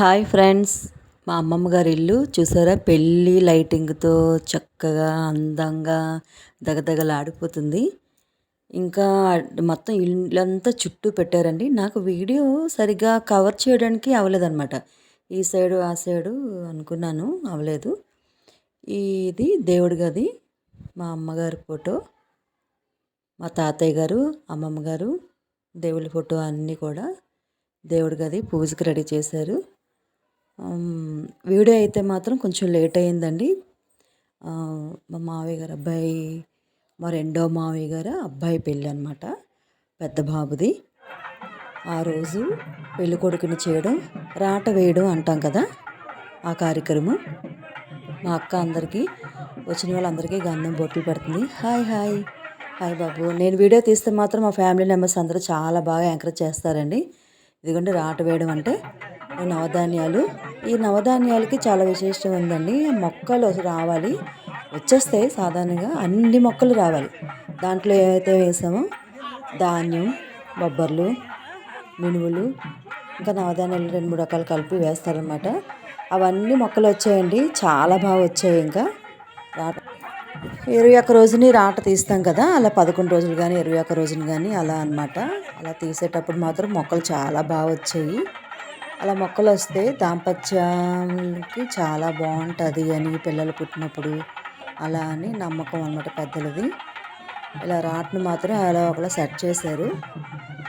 Hi friends. మా అమ్మమ్మ గారి ఇల్లు చూసారా? పెళ్ళి లైటింగ్తో చక్కగా అందంగా దగదగలాడిపోతుంది. ఇంకా మొత్తం ఇల్లంతా చుట్టూ పెట్టారండి. నాకు వీడియో సరిగా కవర్ చేయడానికి అవ్వలేదన్నమాట ఈ సైడు ఆ సైడు అనుకున్నాను అవ్వలేదు ఇది దేవుడి గది మా అమ్మగారి ఫోటో మా తాతయ్య గారు అమ్మమ్మ గారు దేవుడి ఫోటో అన్నీ కూడా దేవుడి గది పూజకి రెడీ చేశారు. వీడియో అయితే మాత్రం కొంచెం లేట్ అయిందండి మా మావయ్య గారు అబ్బాయి మా రెండో మావయ్య గారు అబ్బాయి పెళ్ళి అనమాట పెద్ద బాబుది. ఆ రోజు పెళ్ళి కొడుకుని చేయడం రాట వేయడం అంటాం కదా ఆ కార్యక్రమం. మా అక్క అందరికీ వచ్చిన వాళ్ళందరికీ గంధం బొట్లు పెడుతుంది. హాయ్ హాయ్ హాయ్ బాబు. నేను వీడియో తీస్తే మాత్రం మా ఫ్యామిలీ మెంబర్స్ అందరూ చాలా బాగా ఎంకరేజ్ చేస్తారండి. ఇదిగోండి రాట వేయడం అంటే నవధాన్యాలు ఈ నవధాన్యాలకి చాలా విశేషం ఉందండి. మొక్కలు రావాలి. వచ్చేస్తాయి సాధారణంగా అన్ని మొక్కలు రావాలి. దాంట్లో ఏవైతే వేసామో ధాన్యం బొబ్బర్లు మినువులు ఇంకా నవధాన్యాలు రెండు మూడు రకాలు కలిపి వేస్తారనమాట అవన్నీ మొక్కలు వచ్చాయండి. చాలా బాగా వచ్చాయి ఇంకా. రాట ఇరవై ఒక్క రోజుని రాట తీస్తాం కదా. అలా పదకొండు రోజులు కానీ ఇరవై ఒక్క రోజుని కానీ అలా అనమాట అలా తీసేటప్పుడు మాత్రం మొక్కలు చాలా బాగా వచ్చాయి. అలా మొక్కలు వస్తే దాంపత్యానికి చాలా బాగుంటుంది అని పిల్లలు పుట్టినప్పుడు. అలా అని నమ్మకం అనమాట పెద్దలది. ఇలా రాట్ను మాత్రం అలా ఒకలా సెట్ చేశారు.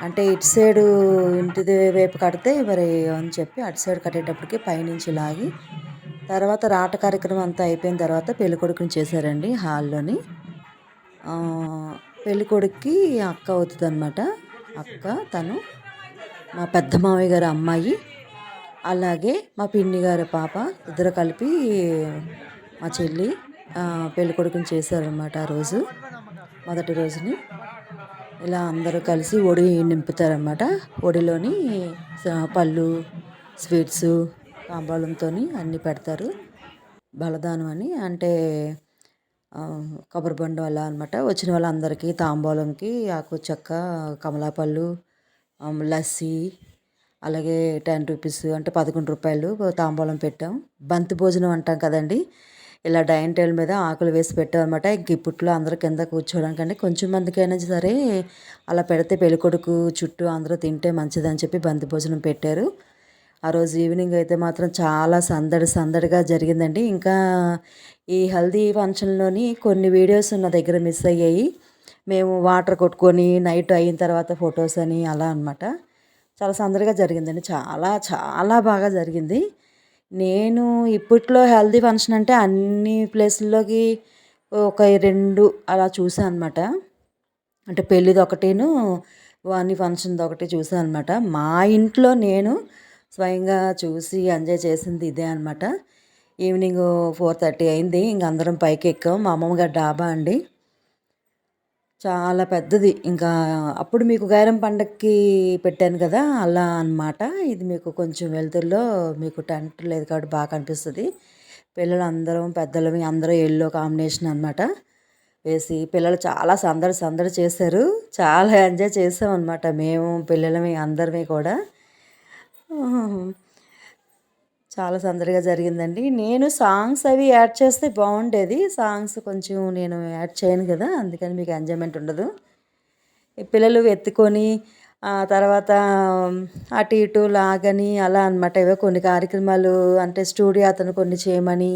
అంటే ఇటు సైడు ఇంటిది వైపు కడితే మరి అని చెప్పి అటు సైడ్ కట్టేటప్పటికి పైనుంచి లాగి తర్వాత రాట కార్యక్రమం అంతా అయిపోయిన తర్వాత పెళ్ళికొడుకుని చేశారండి హాల్లోని. పెళ్ళికొడుక్కి అక్క అవుతుంది అనమాట అక్క తను మా పెద్ద మామయ్య గారి అమ్మాయి. అలాగే మా పిన్ని గారి పాప ఇద్దరు కలిపి మా చెల్లి పెళ్ళి కొడుకుని చేశారనమాట ఆ రోజు మొదటి రోజుని. ఇలా అందరూ కలిసి ఒడి నింపుతారనమాట ఒడిలోని పళ్ళు స్వీట్స్ తాంబూలంతో అన్నీ పెడతారు. బలదానం అని అంటే కొబ్బరి బండ అలా అనమాట వచ్చిన వాళ్ళందరికీ తాంబూలంకి ఆకు చెక్క కమలాపళ్ళు లస్సీ అలాగే టెన్ రూపీస్ అంటే పదకొండు రూపాయలు తాంబూలం పెట్టాం. బంతి భోజనం అంటాం కదండి. ఇలా డైనింగ్ టేబుల్ మీద ఆకులు వేసి పెట్టాం అనమాట ఇంక ఇప్పట్లో అందరూ కింద కూర్చోవడానికంటే కొంచెం మందికైనా సరే అలా పెడితే పెళ్ళికొడుకు చుట్టూ అందరూ తింటే మంచిదని చెప్పి బంతి భోజనం పెట్టారు. ఆ రోజు ఈవినింగ్ అయితే మాత్రం చాలా సందడి సందడిగా జరిగిందండి. ఇంకా ఈ హల్దీ ఫంక్షన్లోని కొన్ని వీడియోస్ నా దగ్గర మిస్ అయ్యాయి. మేము వాటర్ కొట్టుకొని నైట్ అయిన తర్వాత ఫొటోస్ అని అలా అనమాట చాలా సందడిగా జరిగిందండి. చాలా చాలా బాగా జరిగింది. నేను ఇప్పట్లో హెల్దీ ఫంక్షన్ అంటే అన్ని ప్లేసుల్లోకి ఒక రెండు అలా చూసాను అనమాట అంటే పెళ్ళిది ఒకటిను అన్ని ఫంక్షన్ది ఒకటి చూసాను అనమాట మా ఇంట్లో నేను స్వయంగా చూసి ఎంజాయ్ చేసింది ఇదే అనమాట ఈవినింగ్ ఫోర్ థర్టీ అయింది. ఇంక అందరం పైకి ఎక్కాం మా అమ్మమ్మ గారి డాబా అండి. చాలా పెద్దది. ఇంకా అప్పుడు మీకు గైరం పండక్కి పెట్టాను కదా అలా అనమాట ఇది మీకు కొంచెం వెలుతురులో మీకు టెంట్ లేదు కాబట్టి బాగా కనిపిస్తుంది. పిల్లలు అందరం పెద్దలమి అందరూ ఎల్లో కాంబినేషన్ అనమాట వేసి పిల్లలు చాలా సందడి సందడి చేశారు. చాలా ఎంజాయ్ చేసాం అనమాట మేము పిల్లలమి అందరమే కూడా. చాలా సందడిగా జరిగిందండి. నేను సాంగ్స్ అవి యాడ్ చేస్తే బాగుండేది సాంగ్స్ కొంచెం నేను యాడ్ చేయను కదా అందుకని మీకు ఎంజాయ్మెంట్ ఉండదు. పిల్లలు ఎత్తుకొని తర్వాత అటు ఇటు లాగని అలా అనమాట ఇవే కొన్ని కార్యక్రమాలు అంటే స్టూడియో అతను కొన్ని చేయమని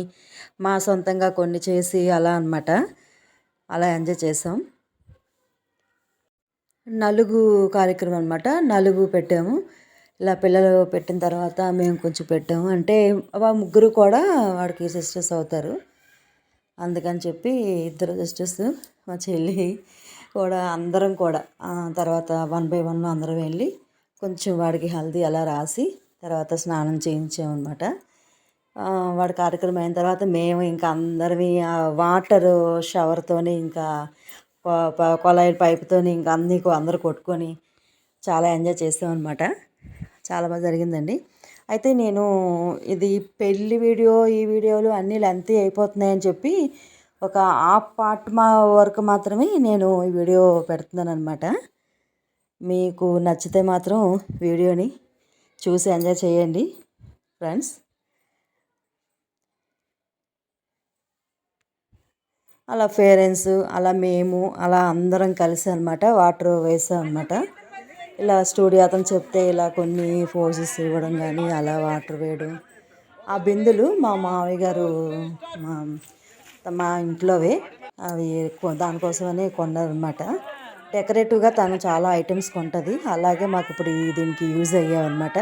మా సొంతంగా కొన్ని చేసి అలా అనమాట అలా ఎంజాయ్ చేసాం. నలుగు కార్యక్రమం అనమాట నలుగు పెట్టాము. ఇలా పిల్లలు పెట్టిన తర్వాత మేము కొంచెం పెట్టాము. అంటే వా ముగ్గురు కూడా వాడికి సిస్టర్స్ అవుతారు. అందుకని చెప్పి ఇద్దరు సిస్టర్స్ మా చెల్లి కూడా అందరం కూడా తర్వాత వన్ బై వన్ అందరం వెళ్ళి కొంచెం వాడికి హల్దీ అలా రాసి తర్వాత స్నానం చేయించామన్నమాట. వాడి కార్యక్రమం అయిన తర్వాత మేము ఇంకా అందరివి వాటర్ షవర్తోని ఇంకా కొలాయి పైపుతోని ఇంకా అన్నీ అందరూ కొట్టుకొని చాలా ఎంజాయ్ చేసామన్నమాట. చాలా బాగా జరిగిందండి. అయితే నేను ఇది పెళ్ళి వీడియో ఈ వీడియోలు అన్నీ లెంత్ అయిపోతున్నాయని చెప్పి ఒక హాఫ్ పార్ట్ మా వరకు మాత్రమే నేను ఈ వీడియో పెడుతున్నాను అనమాట మీకు నచ్చితే మాత్రం వీడియోని చూసి ఎంజాయ్ చేయండి ఫ్రెండ్స్. అలా పేరెంట్స్ అలా మేము అలా అందరం కలిసి అనమాట వాటర్ వేసాం అనమాట ఇలా స్టూడియో అతను చెప్తే ఇలా కొన్ని ఫోర్సెస్ ఇవ్వడం కానీ అలా వాటర్ వేయడం. ఆ బిందులు మా మామయ్య గారు మా మా ఇంట్లోవే. అవి దానికోసమనే కొన్నారనమాట డెకరేటివ్గా తను చాలా ఐటమ్స్ కొంటుంది. అలాగే మాకు ఇప్పుడు దీనికి యూజ్ అయ్యామన్నమాట.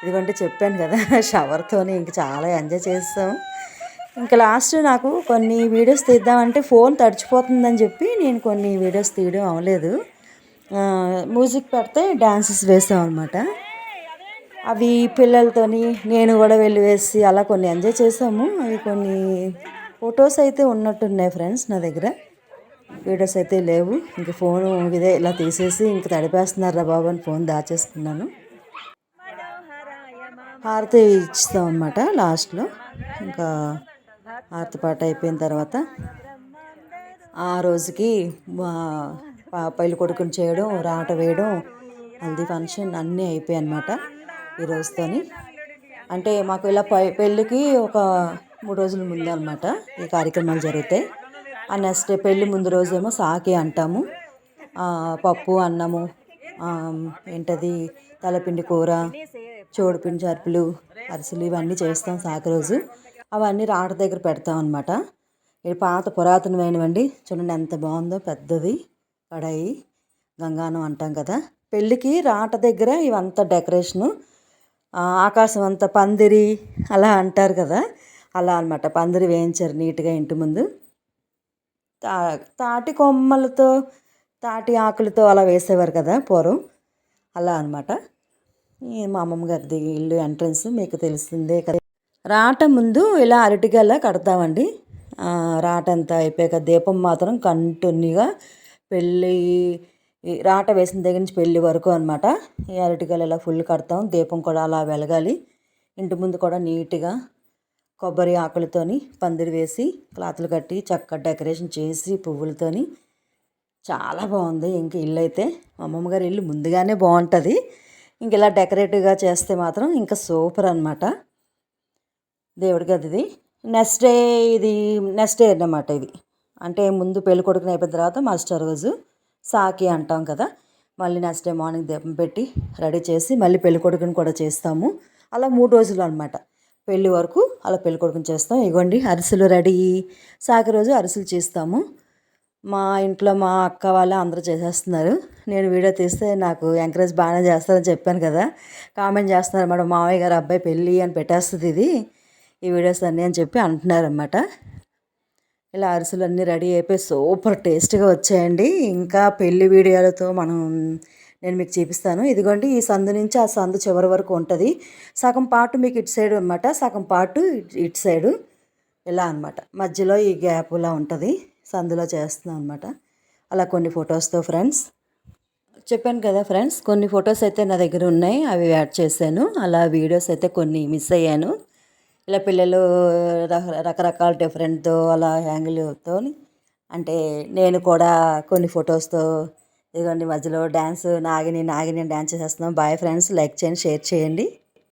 ఇదిగంటే చెప్పాను కదా షవర్తోనే ఇంక చాలా ఎంజాయ్ చేస్తాం. ఇంకా లాస్ట్ నాకు కొన్ని వీడియోస్ తీద్దామంటే ఫోన్ తడిచిపోతుందని చెప్పి నేను కొన్ని వీడియోస్ తీయడం అవ్వలేదు మ్యూజిక్ పెడితే డ్యాన్సెస్ వేసాం అనమాట అవి పిల్లలతోని నేను కూడా వెళ్ళి వేసి అలా కొన్ని ఎంజాయ్ చేసాము. అవి కొన్ని ఫొటోస్ అయితే ఉన్నట్టున్నాయి ఫ్రెండ్స్ నా దగ్గర. వీడియోస్ అయితే లేవు. ఇంక ఫోన్ ఇదే ఇలా తీసేసి ఇంక తడిపేస్తున్నారా బాబు అని ఫోన్ దాచేసుకున్నాను. హారతి ఇస్తాం అనమాట లాస్ట్లో. ఇంకా హారతి పాట అయిపోయిన తర్వాత ఆ రోజుకి పెళ్ళి కొడుకుని చేయడం రాట వేయడం హల్దీ ఫంక్షన్ అన్నీ అయిపోయాయి అనమాట ఈ రోజుతోని. అంటే మాకు ఇలా పై పెళ్ళికి ఒక మూడు రోజుల ముందు అనమాట ఈ కార్యక్రమాలు జరుగుతాయి. ఆ నెక్స్ట్ డే పెళ్ళి ముందు రోజేమో సాకి అంటాము. పప్పు అన్నము ఏంటది తలపిండి కూర చోడుపిండి చర్పులు అరిసెలు ఇవన్నీ చేస్తాం సాకి రోజు. అవన్నీ రాట దగ్గర పెడతాం అనమాట ఇది పాత పురాతనమైనవండి. చూడండి ఎంత బాగుందో పెద్దది. కడాయి గంగానం అంటాం కదా. పెళ్ళికి రాట దగ్గర ఇవంతా డెకరేషను. ఆకాశం అంతా పందిరి అలా అంటారు కదా. అలా అనమాట పందిరి వేయించారు నీట్గా ఇంటి ముందు. తా తాటి కొమ్మలతో తాటి ఆకులతో అలా వేసేవారు కదా పూర్వం. అలా అనమాట మా అమ్మమ్మ గారిది ఇల్లు ఎంట్రన్స్ మీకు తెలిసిందే కదా. రాట ముందు ఇలా అరటిగల్లా కడతామండి. రాటంతా రాట అంతా అయిపోయాక దీపం మాత్రం కంటిన్యూగా పెళ్ళి ఈ రాట వేసిన దగ్గర నుంచి పెళ్ళి వరకు అనమాట ఈ అరటికాయలు ఇలా ఫుల్ కడతాం. దీపం కూడా అలా వెలగాలి. ఇంటి ముందు కూడా నీట్గా కొబ్బరి ఆకులతోని పందిరి వేసి క్లాతులు కట్టి చక్కగా డెకరేషన్ చేసి పువ్వులతోని. చాలా బాగుంది. ఇంక ఇల్లు అయితే అమ్మమ్మ గారి ఇల్లు ముందుగానే బాగుంటుంది. ఇంక ఇలా డెకరేటివ్గా చేస్తే మాత్రం ఇంకా సూపర్ అనమాట దేవుడి గదిది. నెక్స్ట్ డే ఇది నెక్స్ట్ డే అన్నమాట ఇది. అంటే ముందు పెళ్ళి కొడుకుని అయిపోయిన తర్వాత మాస్టర్ రోజు సాకి అంటాం కదా మళ్ళీ నెక్స్ట్ డే మార్నింగ్ దీపం పెట్టి రెడీ చేసి మళ్ళీ పెళ్ళి కొడుకుని కూడా చేస్తాము. అలా మూడు రోజులు అనమాట పెళ్ళి వరకు అలా పెళ్ళి కొడుకుని చేస్తాం. ఇగోండి అరిసెలు రెడీ. సాకి రోజు అరిసెలు చేస్తాము. మా ఇంట్లో మా అక్క వాళ్ళు అందరూ చేసేస్తున్నారు. నేను వీడియో తీస్తే నాకు ఎంకరేజ్ బాగానే చేస్తారని చెప్పాను కదా. కామెంట్ చేస్తున్నారు మేడం మామయ్య గారు అబ్బాయి పెళ్ళి అని పెట్టేస్తుంది ఇది. ఈ వీడియోస్ అన్నీ అని చెప్పి అంటున్నారు అనమాట ఇలా అరిసెలు అన్నీ రెడీ అయిపోయి సూపర్ టేస్ట్గా వచ్చాయండి. ఇంకా పెళ్ళి వీడియోలతో మనం నేను మీకు చూపిస్తాను. ఇదిగోండి ఈ సందు నుంచి ఆ సందు చివరి వరకు ఉంటుంది. సగం పాటు మీకు ఇటు సైడ్ అనమాట సగం పాటు ఇటు- ఇటు సైడు ఇలా అనమాట మధ్యలో ఈ గ్యాప్ ఇలా ఉంటుంది. సందులో చేస్తున్నాం అనమాట అలా కొన్ని ఫొటోస్తో ఫ్రెండ్స్. చెప్పాను కదా ఫ్రెండ్స్ కొన్ని ఫొటోస్ అయితే నా దగ్గర ఉన్నాయి. అవి యాడ్ చేశాను. అలా వీడియోస్ అయితే కొన్ని మిస్ అయ్యాను. ఇలా పిల్లలు రకరకాల డిఫరెంట్తో అలా యాంగిల్తో అంటే నేను కూడా కొన్ని ఫొటోస్తో ఇదిగోండి మధ్యలో డ్యాన్స్ నాగిని నాగిని డ్యాన్స్ చేసేస్తున్నాం. బాయ్ ఫ్రెండ్స్ లైక్ చేయండి షేర్ చేయండి.